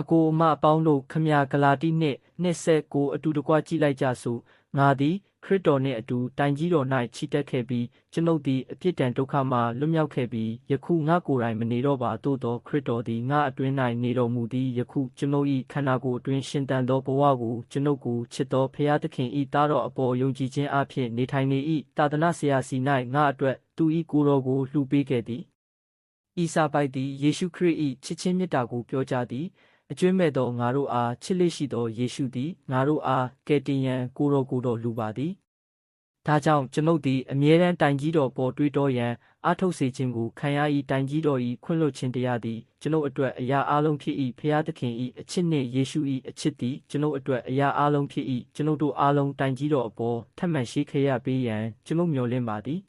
အကိုအမအပေါင်းတို့ခမညာဂလာတိနှင့်နှစ်ဆက်ကိုအတူတကွကြည့်လိုက်ကြစို့ငါသည်ခရစ်တော်နှင့်အတူတိုင်ကြီးတော်၌ချီတက်ခဲ့ပြီးကျွန်ုပ်သည်အပြစ်ဒဏ်ဒုက္ခမှလွတ်မြောက်ခဲ့ပြီးယခုငါကိုယ်တိုင်မနေတော့ပါသို့သောခရစ်တော်သည်ငါအတွင်း၌နေတော်မူသည်ယခုကျွန်ုပ်၏ခန္ဓာကိုယ်အတွင်းရှင်တန်သောဘဝကိုကျွန်ုပ်ကိုချစ်သောဖရာသခင်၏တားတော်အပေါ်ယုံကြည်ခြင်းအဖြစ်နေထိုင်နေ၏တာသနာဆရာစီ၌ငါအတွက်သူ၏ကိုယ်တော်ကိုလှူပေးခဲ့သည်ဤစာပိုက်သည်ယေရှုခရစ်၏ချစ်ချင်းမေတ္တာကိုပြောကြားသည် အကျွမ်းမဲ့သောငါတို့အားချစ်လေးရှိသောယေရှုသည်ငါတို့အားကယ်တင်ရန်ကိုတော်ကိုယ်တော်လူပါသည်ဒါကြောင့်ကျွန်ုပ်သည်အမြဲတမ်းတိုင်ကြီးတော်ပေါ်တွေးတောရန်အားထုတ်စေခြင်းကိုခံရ၏တိုင်ကြီးတော်၏ခွင့်လွှတ်ခြင်းတရားသည်ကျွန်ုပ်အတွက်အရာအလုံးဖြစ်၏ဖျားသခင်၏အချစ်နှင့်ယေရှု၏အချစ်သည်ကျွန်ုပ်အတွက်အရာအလုံးဖြစ်၏ကျွန်ုပ်တို့အားလုံးတိုင်ကြီးတော်အပေါ်ထပ်မံရှိခေရပေးရန်ကျွန်ုပ်မျှော်လင့်ပါသည်